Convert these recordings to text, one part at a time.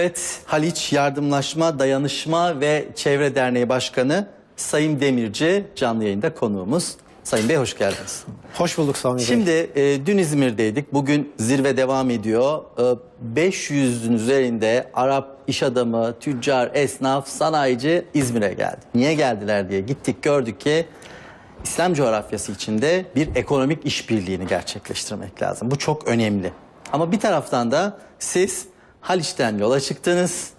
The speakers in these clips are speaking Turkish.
Evet, Haliç Yardımlaşma, Dayanışma ve Çevre Derneği Başkanı Sayın Demirci canlı yayında konuğumuz. Sayın Bey hoş geldiniz. Hoş bulduk Sami Bey. Şimdi e, dün İzmir'deydik. Bugün zirve devam ediyor. E, 500'ün üzerinde Arap iş adamı, tüccar, esnaf, sanayici İzmir'e geldi. Niye geldiler diye gittik gördük ki İslam coğrafyası içinde bir ekonomik işbirliğini gerçekleştirmek lazım. Bu çok önemli. Ama bir taraftan da siz Haliç'ten yola çıktınız.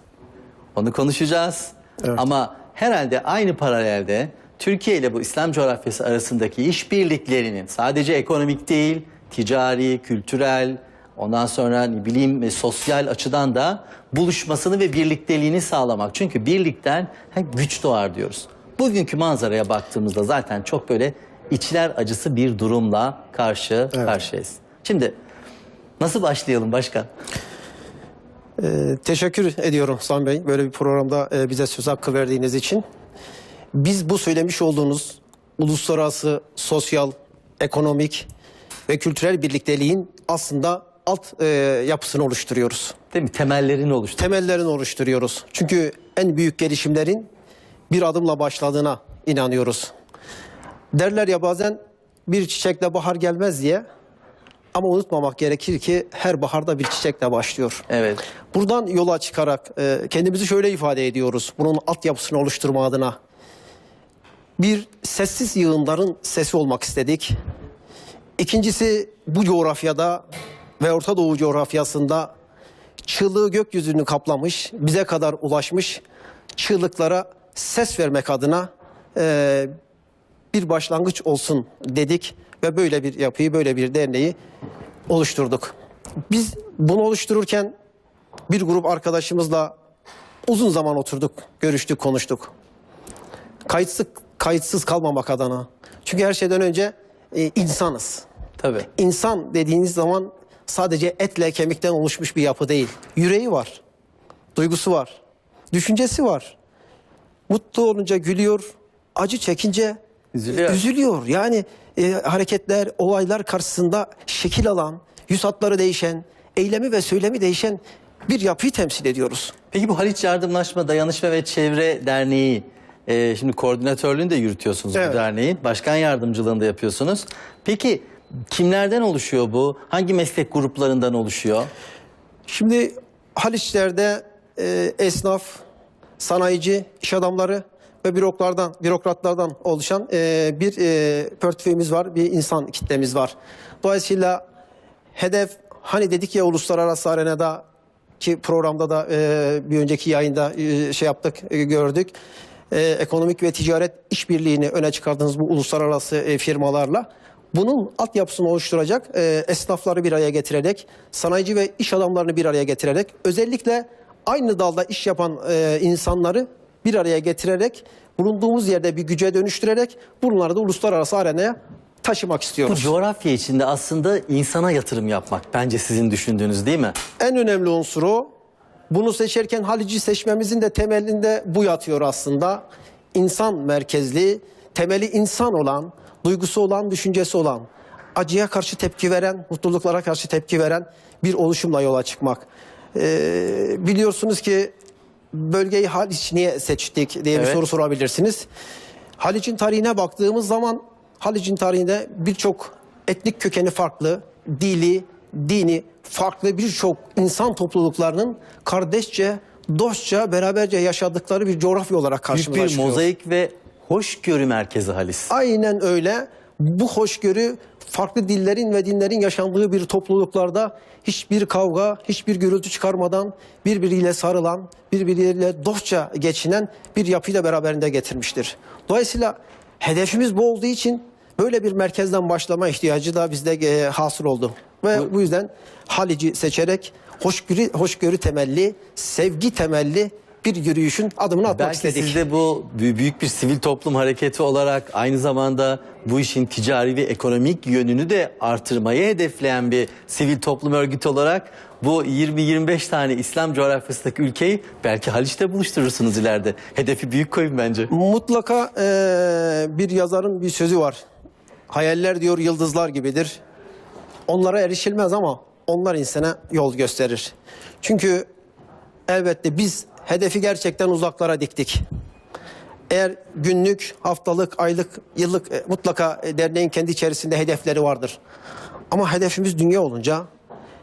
Onu konuşacağız. Evet. Ama herhalde aynı paralelde Türkiye ile bu İslam coğrafyası arasındaki işbirliklerinin sadece ekonomik değil, ticari, kültürel, ondan sonra ne bileyim e, sosyal açıdan da buluşmasını ve birlikteliğini sağlamak. Çünkü birlikten hep güç doğar diyoruz. Bugünkü manzaraya baktığımızda zaten çok böyle içler acısı bir durumla karşı karşıyayız. Şimdi nasıl başlayalım başkan? Ee, teşekkür ediyorum Sami Bey. Böyle bir programda e, bize söz hakkı verdiğiniz için. Biz bu söylemiş olduğunuz uluslararası sosyal, ekonomik ve kültürel birlikteliğin aslında alt e, yapısını oluşturuyoruz. Değil mi? Temellerini oluştur. Temellerini oluşturuyoruz. Çünkü en büyük gelişimlerin bir adımla başladığına inanıyoruz. Derler ya bazen bir çiçekle bahar gelmez diye. Ama unutmamak gerekir ki her baharda bir çiçekle başlıyor. Evet. Buradan yola çıkarak e, kendimizi şöyle ifade ediyoruz. Bunun altyapısını oluşturma adına. Bir sessiz yığınların sesi olmak istedik. İkincisi bu coğrafyada ve Orta Doğu coğrafyasında çığlığı gökyüzünü kaplamış, bize kadar ulaşmış çığlıklara ses vermek adına e, bir başlangıç olsun dedik ve böyle bir yapıyı, böyle bir derneği oluşturduk. Biz bunu oluştururken bir grup arkadaşımızla uzun zaman oturduk, görüştük, konuştuk. Kayıtsız, kayıtsız kalmamak adına. Çünkü her şeyden önce e, insanız. Tabii. İnsan dediğiniz zaman sadece etle kemikten oluşmuş bir yapı değil. Yüreği var, duygusu var, düşüncesi var. Mutlu olunca gülüyor, acı çekince Üzülüyor. üzülüyor. Yani e, hareketler, olaylar karşısında şekil alan, yüz hatları değişen, eylemi ve söylemi değişen bir yapıyı temsil ediyoruz. Peki bu Haliç Yardımlaşma, Dayanışma ve Çevre Derneği, e, şimdi koordinatörlüğünü de yürütüyorsunuz Evet. bu derneğin. Başkan yardımcılığını da yapıyorsunuz. Peki kimlerden oluşuyor bu? Hangi meslek gruplarından oluşuyor? Şimdi Haliçler'de e, esnaf, sanayici, iş adamları ve büroklardan, bürokratlardan oluşan e, bir e, portföyümüz var, bir insan kitlemiz var. Dolayısıyla hedef hani dedik ya uluslararası arenada ki programda da e, bir önceki yayında e, şey yaptık, e, gördük. E, ekonomik ve ticaret işbirliğini öne çıkardığınız bu uluslararası e, firmalarla bunun altyapısını oluşturacak e, esnafları bir araya getirerek, sanayici ve iş adamlarını bir araya getirerek, özellikle aynı dalda iş yapan e, insanları bir araya getirerek, bulunduğumuz yerde bir güce dönüştürerek bunları da uluslararası arenaya taşımak Bu istiyoruz. coğrafya içinde aslında insana yatırım yapmak bence sizin düşündüğünüz değil mi? En önemli unsur o. Bunu seçerken Halici seçmemizin de temelinde bu yatıyor aslında. İnsan merkezli, temeli insan olan, duygusu olan, düşüncesi olan, acıya karşı tepki veren, mutluluklara karşı tepki veren bir oluşumla yola çıkmak. Ee, biliyorsunuz ki bölgeyi Haliç niye seçtik diye bir Evet. soru sorabilirsiniz. Haliç'in tarihine baktığımız zaman Haliç'in tarihinde birçok etnik kökeni farklı, dili, dini farklı birçok insan topluluklarının kardeşçe, dostça, beraberce yaşadıkları bir coğrafya olarak Büyük karşımıza bir mozaik ve hoşgörü merkezi Halis. Aynen öyle. Bu hoşgörü farklı dillerin ve dinlerin yaşandığı bir topluluklarda hiçbir kavga, hiçbir gürültü çıkarmadan birbiriyle sarılan, birbiriyle dostça geçinen bir yapıyı da beraberinde getirmiştir. Dolayısıyla hedefimiz bu olduğu için böyle bir merkezden başlama ihtiyacı da bizde e, hasıl oldu. Ve bu, yüzden Halic'i seçerek hoşgörü, hoşgörü temelli, sevgi temelli bir yürüyüşün adımını atmak Belki istedik. siz de bu bü- büyük bir sivil toplum hareketi olarak aynı zamanda bu işin ticari ve ekonomik yönünü de artırmayı hedefleyen bir sivil toplum örgütü olarak bu 20-25 tane İslam coğrafyasındaki ülkeyi belki Haliç'te buluşturursunuz ileride. Hedefi büyük koyun bence. Mutlaka eee, bir yazarın bir sözü var. Hayaller diyor yıldızlar gibidir. Onlara erişilmez ama onlar insana yol gösterir. Çünkü elbette biz hedefi gerçekten uzaklara diktik. Eğer günlük, haftalık, aylık, yıllık e, mutlaka e, derneğin kendi içerisinde hedefleri vardır. Ama hedefimiz dünya olunca,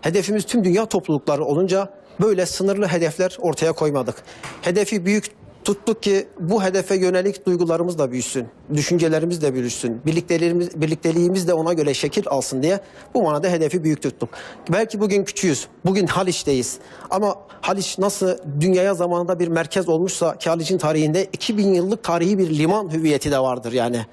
hedefimiz tüm dünya toplulukları olunca böyle sınırlı hedefler ortaya koymadık. Hedefi büyük tuttuk ki bu hedefe yönelik duygularımız da büyüsün, düşüncelerimiz de büyüsün, birlikteliğimiz, birlikteliğimiz de ona göre şekil alsın diye bu manada hedefi büyük tuttuk. Belki bugün küçüğüz, bugün Haliç'teyiz ama Haliç nasıl dünyaya zamanında bir merkez olmuşsa ki Haliç'in tarihinde 2000 yıllık tarihi bir liman hüviyeti de vardır yani.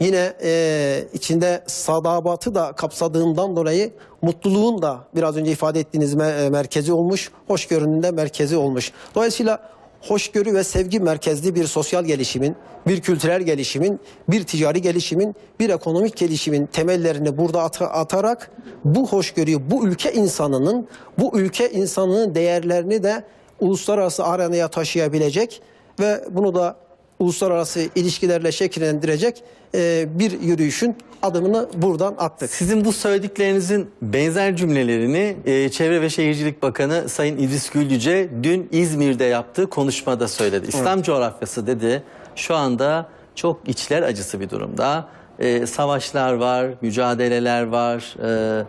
Yine e, içinde sadabatı da kapsadığından dolayı mutluluğun da biraz önce ifade ettiğiniz me- e, merkezi olmuş, hoşgörünün de merkezi olmuş. Dolayısıyla hoşgörü ve sevgi merkezli bir sosyal gelişimin, bir kültürel gelişimin, bir ticari gelişimin, bir ekonomik gelişimin temellerini burada at- atarak bu hoşgörüyü, bu ülke insanının, bu ülke insanının değerlerini de uluslararası arenaya taşıyabilecek ve bunu da uluslararası ilişkilerle şekillendirecek e, bir yürüyüşün adımını buradan attık. Sizin bu söylediklerinizin benzer cümlelerini e, Çevre ve Şehircilik Bakanı Sayın İdris Güllüce dün İzmir'de yaptığı konuşmada söyledi. İslam coğrafyası dedi şu anda çok içler acısı bir durumda. E, savaşlar var, mücadeleler var, e,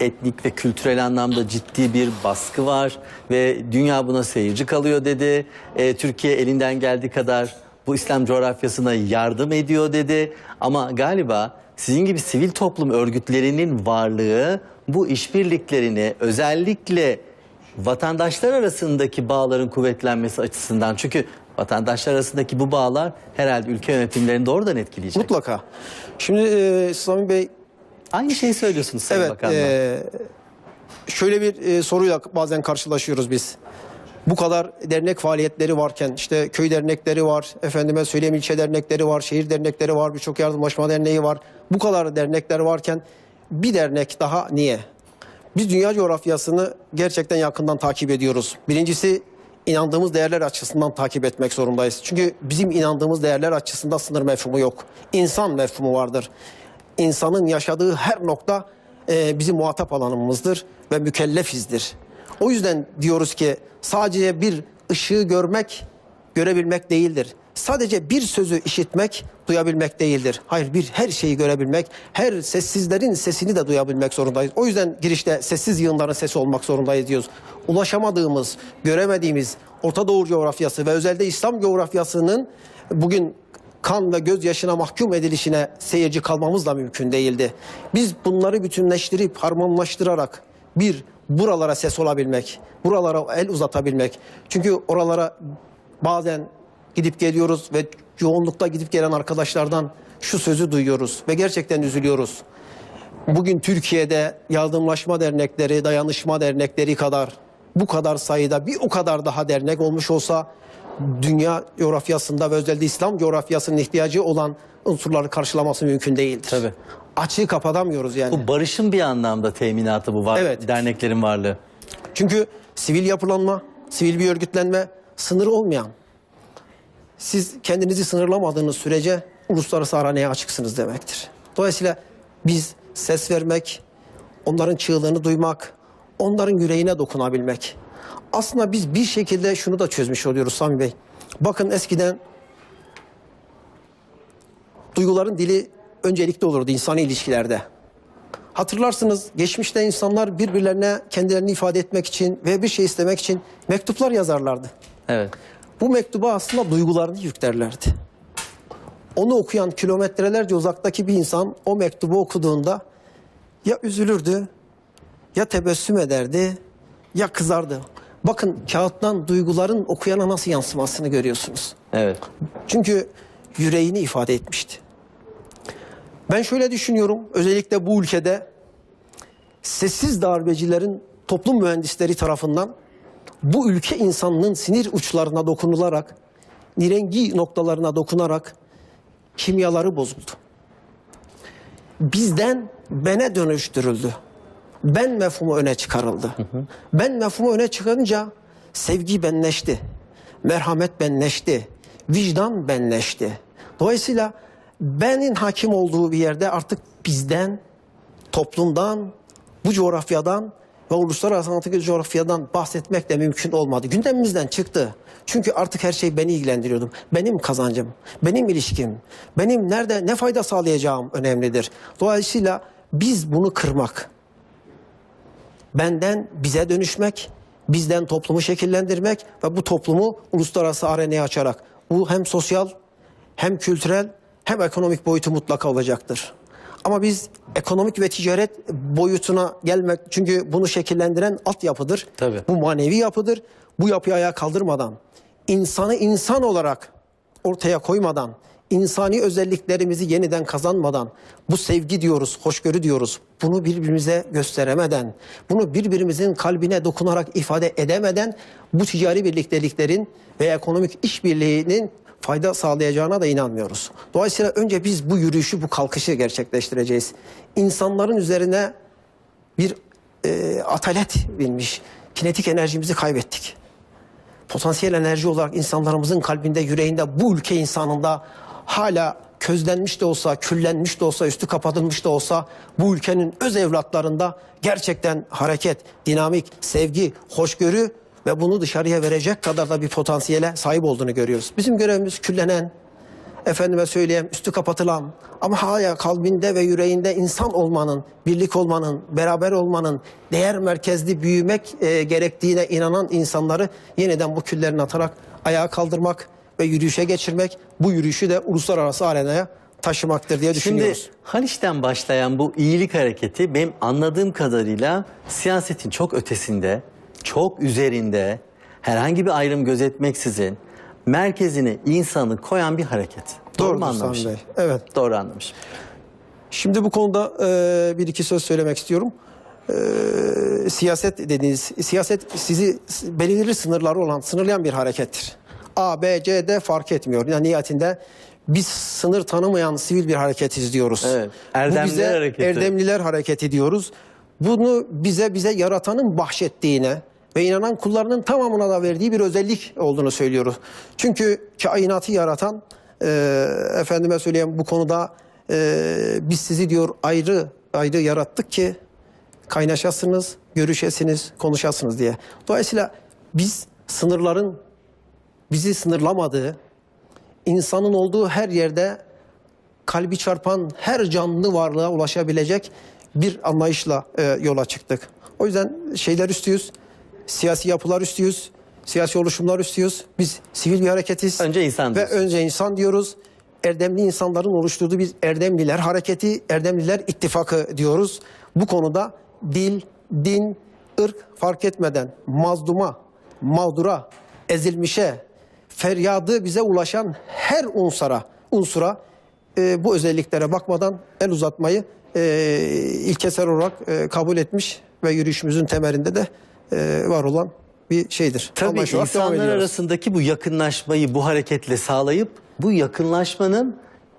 etnik ve kültürel anlamda ciddi bir baskı var ve dünya buna seyirci kalıyor dedi. E, Türkiye elinden geldiği kadar bu İslam coğrafyasına yardım ediyor dedi. Ama galiba sizin gibi sivil toplum örgütlerinin varlığı bu işbirliklerini özellikle vatandaşlar arasındaki bağların kuvvetlenmesi açısından çünkü vatandaşlar arasındaki bu bağlar herhalde ülke yönetimlerini doğrudan etkileyecek. Mutlaka. Şimdi e, Sami Bey Aynı şeyi söylüyorsunuz Sayın evet Bakanlar. e, şöyle bir e, soruyla bazen karşılaşıyoruz biz. Bu kadar dernek faaliyetleri varken işte köy dernekleri var, efendime söyleyeyim ilçe dernekleri var, şehir dernekleri var, birçok yardımlaşma derneği var. Bu kadar dernekler varken bir dernek daha niye? Biz dünya coğrafyasını gerçekten yakından takip ediyoruz. Birincisi inandığımız değerler açısından takip etmek zorundayız. Çünkü bizim inandığımız değerler açısından sınır mefhumu yok. İnsan mefhumu vardır. İnsanın yaşadığı her nokta e, bizim muhatap alanımızdır ve mükellefizdir. O yüzden diyoruz ki sadece bir ışığı görmek, görebilmek değildir. Sadece bir sözü işitmek, duyabilmek değildir. Hayır bir her şeyi görebilmek, her sessizlerin sesini de duyabilmek zorundayız. O yüzden girişte sessiz yığınların sesi olmak zorundayız diyoruz. Ulaşamadığımız, göremediğimiz Orta Doğu coğrafyası ve özellikle İslam coğrafyasının bugün kan ve gözyaşına mahkum edilişine seyirci kalmamız da mümkün değildi. Biz bunları bütünleştirip harmanlaştırarak bir buralara ses olabilmek, buralara el uzatabilmek. Çünkü oralara bazen gidip geliyoruz ve yoğunlukta gidip gelen arkadaşlardan şu sözü duyuyoruz ve gerçekten üzülüyoruz. Bugün Türkiye'de yardımlaşma dernekleri, dayanışma dernekleri kadar bu kadar sayıda bir o kadar daha dernek olmuş olsa dünya coğrafyasında ve özellikle İslam coğrafyasının ihtiyacı olan unsurları karşılaması mümkün değildir. Tabii. Açığı kapatamıyoruz yani. Bu barışın bir anlamda teminatı bu var Evet. derneklerin varlığı. Çünkü sivil yapılanma, sivil bir örgütlenme sınırı olmayan. Siz kendinizi sınırlamadığınız sürece uluslararası araneye açıksınız demektir. Dolayısıyla biz ses vermek, onların çığlığını duymak, onların yüreğine dokunabilmek. Aslında biz bir şekilde şunu da çözmüş oluyoruz Sami Bey. Bakın eskiden duyguların dili öncelikli olurdu insani ilişkilerde. Hatırlarsınız geçmişte insanlar birbirlerine kendilerini ifade etmek için ve bir şey istemek için mektuplar yazarlardı. Evet. Bu mektuba aslında duygularını yüklerlerdi. Onu okuyan kilometrelerce uzaktaki bir insan o mektubu okuduğunda ya üzülürdü, ya tebessüm ederdi, ya kızardı. Bakın kağıttan duyguların okuyana nasıl yansımasını görüyorsunuz. Evet. Çünkü yüreğini ifade etmişti. Ben şöyle düşünüyorum, özellikle bu ülkede sessiz darbecilerin toplum mühendisleri tarafından bu ülke insanının sinir uçlarına dokunularak, nirengi noktalarına dokunarak kimyaları bozuldu. Bizden bene dönüştürüldü. Ben mefhumu öne çıkarıldı. Ben mefhumu öne çıkarınca sevgi benleşti. Merhamet benleşti. Vicdan benleşti. Dolayısıyla benin hakim olduğu bir yerde artık bizden, toplumdan, bu coğrafyadan ve uluslararası antik coğrafyadan bahsetmek de mümkün olmadı. Gündemimizden çıktı. Çünkü artık her şey beni ilgilendiriyordu. Benim kazancım, benim ilişkim, benim nerede ne fayda sağlayacağım önemlidir. Dolayısıyla biz bunu kırmak, benden bize dönüşmek, bizden toplumu şekillendirmek ve bu toplumu uluslararası arenaya açarak bu hem sosyal hem kültürel hem ekonomik boyutu mutlaka olacaktır. Ama biz ekonomik ve ticaret boyutuna gelmek çünkü bunu şekillendiren altyapıdır. Tabii. Bu manevi yapıdır. Bu yapıyı ayağa kaldırmadan, insanı insan olarak ortaya koymadan, insani özelliklerimizi yeniden kazanmadan, bu sevgi diyoruz, hoşgörü diyoruz. Bunu birbirimize gösteremeden, bunu birbirimizin kalbine dokunarak ifade edemeden bu ticari birlikteliklerin ve ekonomik işbirliğinin fayda sağlayacağına da inanmıyoruz. Dolayısıyla önce biz bu yürüyüşü, bu kalkışı gerçekleştireceğiz. İnsanların üzerine bir e, atalet binmiş. Kinetik enerjimizi kaybettik. Potansiyel enerji olarak insanlarımızın kalbinde, yüreğinde, bu ülke insanında hala közlenmiş de olsa, küllenmiş de olsa, üstü kapatılmış da olsa bu ülkenin öz evlatlarında gerçekten hareket, dinamik, sevgi, hoşgörü ve bunu dışarıya verecek kadar da bir potansiyele sahip olduğunu görüyoruz. Bizim görevimiz küllenen, efendime söyleyeyim üstü kapatılan ama hala kalbinde ve yüreğinde insan olmanın, birlik olmanın, beraber olmanın, değer merkezli büyümek e, gerektiğine inanan insanları yeniden bu küllerini atarak ayağa kaldırmak ve yürüyüşe geçirmek, bu yürüyüşü de uluslararası arenaya taşımaktır diye Şimdi düşünüyoruz. Haliç'ten başlayan bu iyilik hareketi benim anladığım kadarıyla siyasetin çok ötesinde, çok üzerinde, herhangi bir ayrım gözetmeksizin merkezine insanı koyan bir hareket. Doğru mu Doğrudur Sami anlamışım? Bey. Evet. Doğru anlamışım. Şimdi bu konuda e, bir iki söz söylemek istiyorum. E, siyaset dediğiniz, siyaset sizi belirli sınırları olan, sınırlayan bir harekettir. A, B, C, D fark etmiyor. Yani niyetinde biz sınır tanımayan sivil bir hareketiz diyoruz. Evet, Bu Erdemliler bize Hareketi. Erdemliler Hareketi diyoruz. Bunu bize bize yaratanın bahşettiğine ve inanan kullarının tamamına da verdiği bir özellik olduğunu söylüyoruz. Çünkü kainatı yaratan e, efendime söyleyeyim bu konuda e, biz sizi diyor ayrı ayrı yarattık ki kaynaşasınız, görüşesiniz, konuşasınız diye. Dolayısıyla biz sınırların bizi sınırlamadığı, insanın olduğu her yerde kalbi çarpan her canlı varlığa ulaşabilecek bir anlayışla e, yola çıktık. O yüzden şeyler üstüyüz, siyasi yapılar üstüyüz, siyasi oluşumlar üstüyüz. Biz sivil bir hareketiz. Önce insan Ve önce insan diyoruz. Erdemli insanların oluşturduğu biz Erdemliler Hareketi, Erdemliler İttifakı diyoruz. Bu konuda dil, din, ırk fark etmeden mazluma, mağdura, ezilmişe, feryadı bize ulaşan her unsura, unsura e, bu özelliklere bakmadan el uzatmayı e, ilkesel olarak e, kabul etmiş ve yürüyüşümüzün temelinde de e, var olan bir şeydir. Tabii Anlayış insanlar arasındaki bu yakınlaşmayı bu hareketle sağlayıp bu yakınlaşmanın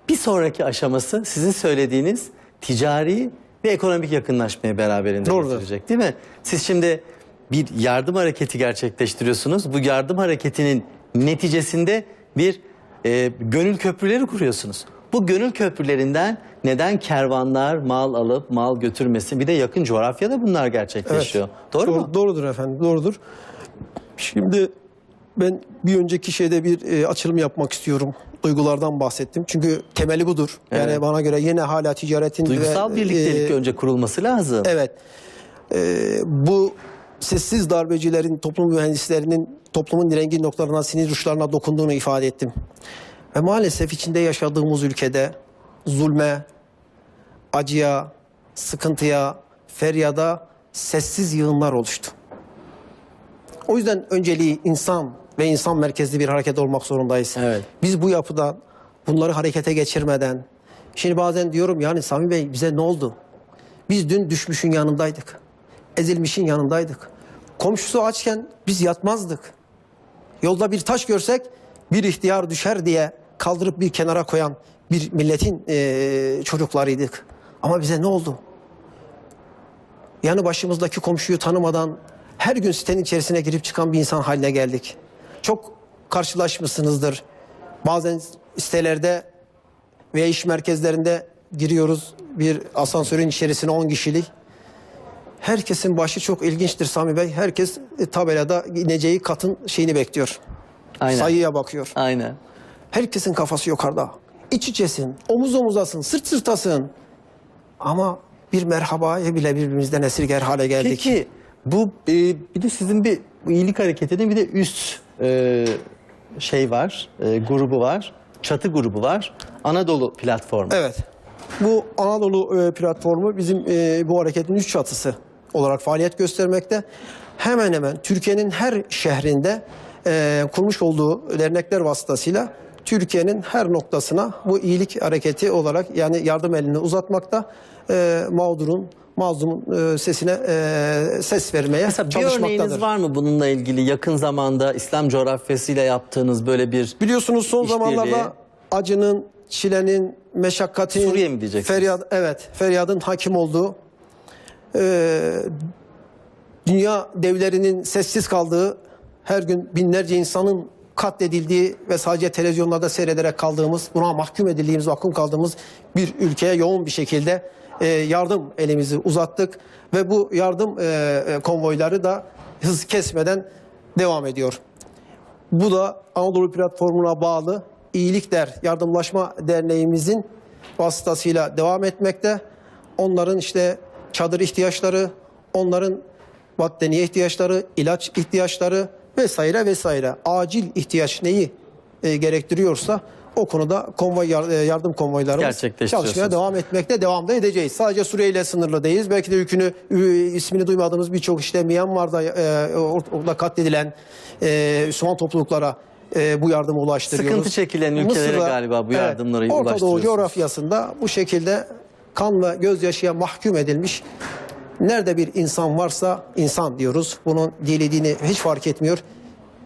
bir sonraki aşaması sizin söylediğiniz ticari ve ekonomik yakınlaşmaya beraberinde Doğrudur. getirecek değil mi? Siz şimdi bir yardım hareketi gerçekleştiriyorsunuz. Bu yardım hareketinin neticesinde bir e, gönül köprüleri kuruyorsunuz. Bu gönül köprülerinden neden kervanlar mal alıp mal götürmesin? Bir de yakın coğrafyada bunlar gerçekleşiyor. Doğru mu? Doğrudur efendim, doğrudur. Şimdi ben bir önceki şeyde bir e, açılım yapmak istiyorum. Duygulardan bahsettim. Çünkü temeli budur. Yani Evet. bana göre yine hala ticaretin Duygusal ve, birliktelik e, önce kurulması lazım. Evet. Ee, bu sessiz darbecilerin, toplum mühendislerinin toplumun rengi noktalarına, sinir uçlarına dokunduğunu ifade ettim. Ve maalesef içinde yaşadığımız ülkede zulme, acıya, sıkıntıya, feryada sessiz yığınlar oluştu. O yüzden önceliği insan ve insan merkezli bir hareket olmak zorundayız. Evet. Biz bu yapıda bunları harekete geçirmeden, şimdi bazen diyorum yani Sami Bey bize ne oldu? Biz dün düşmüşün yanındaydık. Ezilmişin yanındaydık. Komşusu açken biz yatmazdık. Yolda bir taş görsek bir ihtiyar düşer diye kaldırıp bir kenara koyan bir milletin eee, çocuklarıydık. Ama bize ne oldu? yanı başımızdaki komşuyu tanımadan her gün sitenin içerisine girip çıkan bir insan haline geldik. Çok karşılaşmışsınızdır. Bazen sitelerde veya iş merkezlerinde giriyoruz bir asansörün içerisine 10 kişilik. Herkesin başı çok ilginçtir Sami Bey. Herkes e, tabelada ineceği katın şeyini bekliyor. Aynen. Sayıya bakıyor. Aynen. Herkesin kafası yukarıda. İç içesin, omuz omuzasın, sırt sırtasın. Ama bir merhabayı bile birbirimizden esirger hale geldik. Peki bu e, bir de sizin bir bu iyilik hareketinin bir de üst e, şey var, e, grubu var. Çatı grubu var. Anadolu platformu. Evet. Bu Anadolu e, platformu bizim e, bu hareketin üç çatısı olarak faaliyet göstermekte. Hemen hemen Türkiye'nin her şehrinde e, kurmuş olduğu dernekler vasıtasıyla Türkiye'nin her noktasına bu iyilik hareketi olarak yani yardım elini uzatmakta. E, mağdurun, mazlumun e, sesine e, ses vermeye Mesela bir örneğiniz çalışmaktadır. var mı bununla ilgili yakın zamanda İslam coğrafyasıyla yaptığınız böyle bir Biliyorsunuz son İşbirliği. zamanlarda acının, çilenin, meşakkatin, Suriye mi diyeceksiniz? Feryat, evet, feryadın hakim olduğu, e, dünya devlerinin sessiz kaldığı, her gün binlerce insanın katledildiği ve sadece televizyonlarda seyrederek kaldığımız, buna mahkum edildiğimiz, mahkum kaldığımız bir ülkeye yoğun bir şekilde e, yardım elimizi uzattık ve bu yardım e, e, konvoyları da hız kesmeden devam ediyor. Bu da Anadolu Platformu'na bağlı İyilik Der Yardımlaşma Derneğimizin vasıtasıyla devam etmekte. Onların işte çadır ihtiyaçları, onların battaniye ihtiyaçları, ilaç ihtiyaçları vesaire vesaire acil ihtiyaç neyi e, gerektiriyorsa o konuda konvoy e, yardım konvoylarımız çalışmaya devam etmekte devam da edeceğiz. Sadece Suriye ile sınırlı değiliz. Belki de ülkünü ü- ismini duymadığımız birçok işte Myanmar'da e, or- orada katledilen e, Müslüman topluluklara e, bu yardımı ulaştırıyoruz. Sıkıntı çekilen ülkelere galiba bu yardımları Orta Doğu coğrafyasında bu şekilde kan ve gözyaşıya mahkum edilmiş nerede bir insan varsa insan diyoruz. Bunun dili dini hiç fark etmiyor.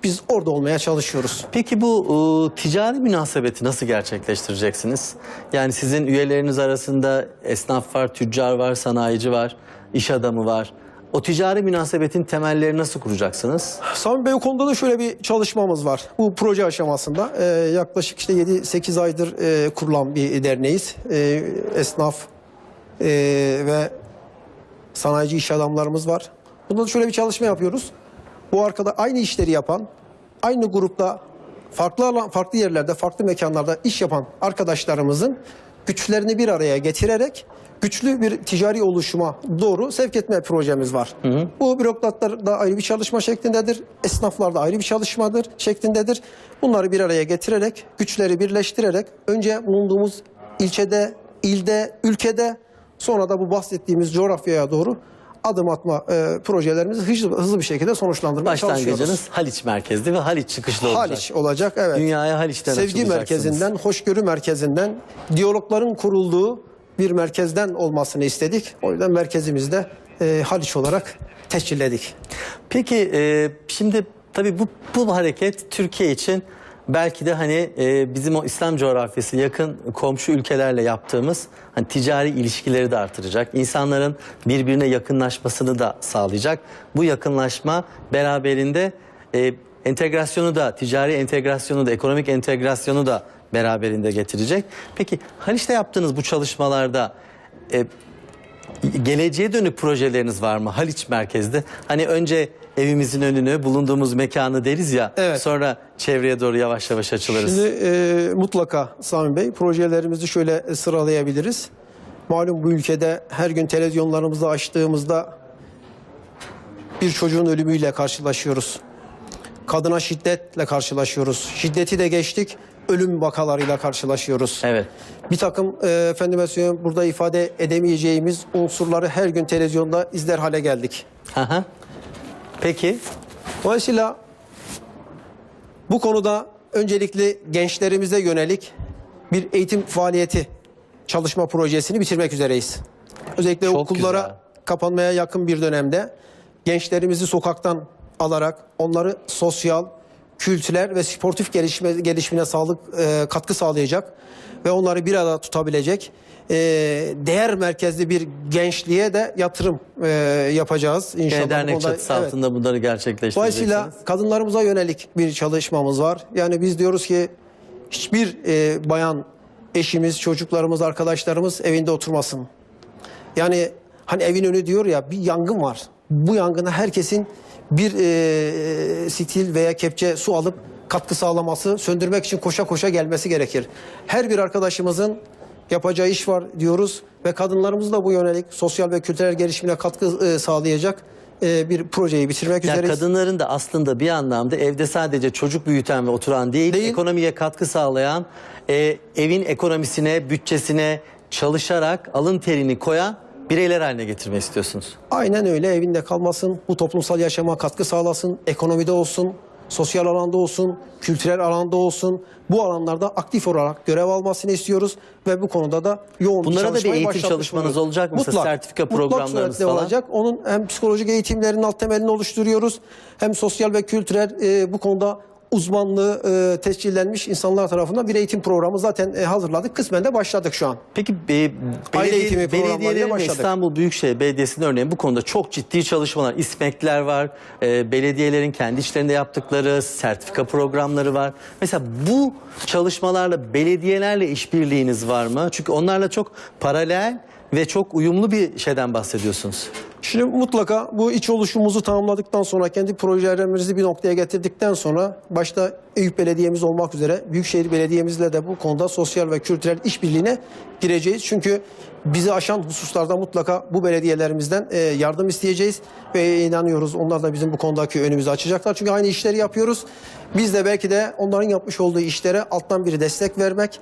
Biz orada olmaya çalışıyoruz. Peki bu e, ticari münasebeti nasıl gerçekleştireceksiniz? Yani sizin üyeleriniz arasında esnaf var, tüccar var, sanayici var, iş adamı var. O ticari münasebetin temelleri nasıl kuracaksınız? Sami Bey o konuda da şöyle bir çalışmamız var. Bu proje aşamasında e, yaklaşık işte 7-8 aydır e, kurulan bir derneğiz. E, esnaf e, ve sanayici iş adamlarımız var. Bunda da şöyle bir çalışma yapıyoruz. Bu arkada aynı işleri yapan, aynı grupta farklı alan, farklı yerlerde, farklı mekanlarda iş yapan arkadaşlarımızın güçlerini bir araya getirerek güçlü bir ticari oluşuma doğru sevk etme projemiz var. Bu bürokratlar da ayrı bir çalışma şeklindedir. Esnaflar da ayrı bir çalışmadır şeklindedir. Bunları bir araya getirerek, güçleri birleştirerek önce bulunduğumuz ilçede, ilde, ülkede sonra da bu bahsettiğimiz coğrafyaya doğru adım atma e, projelerimizi hızlı, hızlı bir şekilde sonuçlandırmaya çalışıyoruz. Haliç merkezli ve Haliç çıkışlı olacak. Haliç olacak evet. Dünyaya Haliç'ten Sevgi merkezinden, hoşgörü merkezinden, diyalogların kurulduğu bir merkezden olmasını istedik. O yüzden merkezimizde e, Haliç olarak tescilledik. Peki e, şimdi tabii bu, bu hareket Türkiye için belki de hani e, bizim o İslam coğrafyası yakın komşu ülkelerle yaptığımız hani ticari ilişkileri de artıracak. İnsanların birbirine yakınlaşmasını da sağlayacak. Bu yakınlaşma beraberinde e, entegrasyonu da ticari entegrasyonu da ekonomik entegrasyonu da beraberinde getirecek. Peki Haliç'te yaptığınız bu çalışmalarda e, geleceğe dönük projeleriniz var mı Haliç merkezde? Hani önce evimizin önünü, bulunduğumuz mekanı deriz ya. Evet. Sonra çevreye doğru yavaş yavaş açılırız. Şimdi e, mutlaka Sami Bey projelerimizi şöyle sıralayabiliriz. Malum bu ülkede her gün televizyonlarımızı açtığımızda bir çocuğun ölümüyle karşılaşıyoruz. Kadına şiddetle karşılaşıyoruz. Şiddeti de geçtik, ölüm vakalarıyla karşılaşıyoruz. Evet. Bir takım e, efendime söyleyeyim burada ifade edemeyeceğimiz unsurları her gün televizyonda izler hale geldik. Aha. Peki. Dolayısıyla bu konuda öncelikle gençlerimize yönelik bir eğitim faaliyeti çalışma projesini bitirmek üzereyiz. Özellikle Çok okullara güzel. kapanmaya yakın bir dönemde gençlerimizi sokaktan alarak onları sosyal, kültürel ve sportif gelişme, gelişimine sağlık e, katkı sağlayacak ve onları bir arada tutabilecek e, değer merkezli bir gençliğe de yatırım e, yapacağız inşallah. Dernek konuda- çatısı evet. altında bunları gerçekleştireceksiniz. Dolayısıyla kadınlarımıza yönelik bir çalışmamız var. Yani biz diyoruz ki hiçbir e, bayan eşimiz, çocuklarımız, arkadaşlarımız evinde oturmasın. Yani Hani evin önü diyor ya bir yangın var. Bu yangına herkesin bir e, stil veya kepçe su alıp katkı sağlaması, söndürmek için koşa koşa gelmesi gerekir. Her bir arkadaşımızın yapacağı iş var diyoruz ve kadınlarımız da bu yönelik sosyal ve kültürel gelişimine katkı e, sağlayacak e, bir projeyi bitirmek Ya üzereyiz. kadınların da aslında bir anlamda evde sadece çocuk büyüten ve oturan değil, Değil. ekonomiye katkı sağlayan, e, evin ekonomisine, bütçesine çalışarak alın terini koyan bireyler haline getirmek istiyorsunuz. Aynen öyle evinde kalmasın, bu toplumsal yaşama katkı sağlasın, ekonomide olsun, sosyal alanda olsun, kültürel alanda olsun. Bu alanlarda aktif olarak görev almasını istiyoruz ve bu konuda da yoğun Bunlara da bir çalışmayı eğitim başlatmış çalışmanız bulunuyoruz. olacak mı? Mesela sertifika programlarınız mutlak falan? olacak. Onun hem psikolojik eğitimlerinin alt temelini oluşturuyoruz hem sosyal ve kültürel e, bu konuda uzmanlığı e, tescillenmiş insanlar tarafından bir eğitim programı zaten e, hazırladık. Kısmen de başladık şu an. Peki e, belediye, eğitimi belediyelerin ve. İstanbul Büyükşehir Belediyesi'nin örneğin bu konuda çok ciddi çalışmalar, ismekler var. E, belediyelerin kendi içlerinde yaptıkları sertifika programları var. Mesela bu çalışmalarla belediyelerle işbirliğiniz var mı? Çünkü onlarla çok paralel ve çok uyumlu bir şeyden bahsediyorsunuz. Şimdi mutlaka bu iç oluşumumuzu tamamladıktan sonra kendi projelerimizi bir noktaya getirdikten sonra başta Eyüp Belediye'miz olmak üzere Büyükşehir Belediye'mizle de bu konuda sosyal ve kültürel işbirliğine gireceğiz. Çünkü bizi aşan hususlarda mutlaka bu belediyelerimizden e, yardım isteyeceğiz ve inanıyoruz onlar da bizim bu konudaki önümüzü açacaklar. Çünkü aynı işleri yapıyoruz. Biz de belki de onların yapmış olduğu işlere alttan bir destek vermek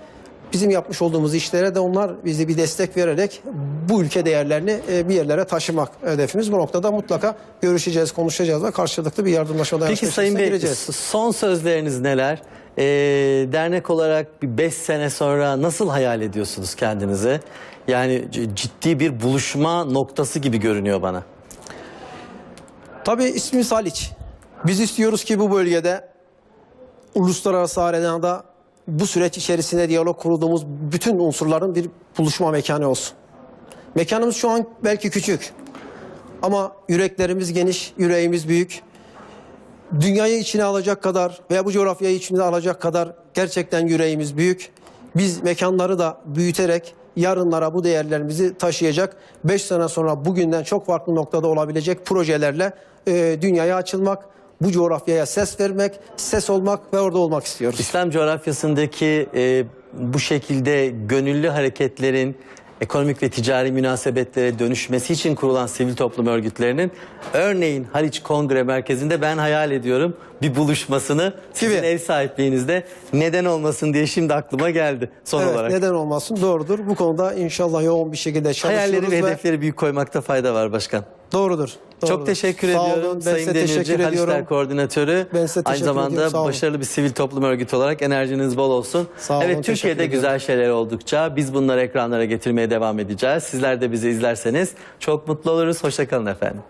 Bizim yapmış olduğumuz işlere de onlar bizi bir destek vererek bu ülke değerlerini e, bir yerlere taşımak hedefimiz. Bu noktada mutlaka görüşeceğiz, konuşacağız ve karşılıklı bir yardımlaşma Peki Sayın Bey gireceğiz. son sözleriniz neler? E, dernek olarak bir 5 sene sonra nasıl hayal ediyorsunuz kendinizi? Yani ciddi bir buluşma noktası gibi görünüyor bana. Tabii ismimiz Haliç. Biz istiyoruz ki bu bölgede uluslararası arenada bu süreç içerisinde diyalog kurduğumuz bütün unsurların bir buluşma mekanı olsun. Mekanımız şu an belki küçük ama yüreklerimiz geniş, yüreğimiz büyük. Dünyayı içine alacak kadar veya bu coğrafyayı içine alacak kadar gerçekten yüreğimiz büyük. Biz mekanları da büyüterek yarınlara bu değerlerimizi taşıyacak, 5 sene sonra bugünden çok farklı noktada olabilecek projelerle e, dünyaya açılmak, bu coğrafyaya ses vermek, ses olmak ve orada olmak istiyoruz. İslam coğrafyasındaki e, bu şekilde gönüllü hareketlerin ekonomik ve ticari münasebetlere dönüşmesi için kurulan sivil toplum örgütlerinin örneğin Haliç Kongre Merkezi'nde ben hayal ediyorum bir buluşmasını sizin Gibi. ev sahipliğinizde neden olmasın diye şimdi aklıma geldi son Evet, olarak. neden olmasın? Doğrudur. Bu konuda inşallah yoğun bir şekilde çalışıyoruz Hayalleri ve ve hedefleri büyük koymakta fayda var başkan. Doğrudur. Çok teşekkür Sağ ediyorum olun. Ben Sayın size Demirci, teşekkür Haliçler ediyorum. Koordinatörü. Ben size Aynı teşekkür zamanda ediyorum, sağ olun. başarılı bir sivil toplum örgütü olarak enerjiniz bol olsun. Sağ olun, evet Türkiye'de güzel şeyler oldukça biz bunları ekranlara getirmeye devam edeceğiz. Sizler de bizi izlerseniz çok mutlu oluruz. Hoşçakalın efendim.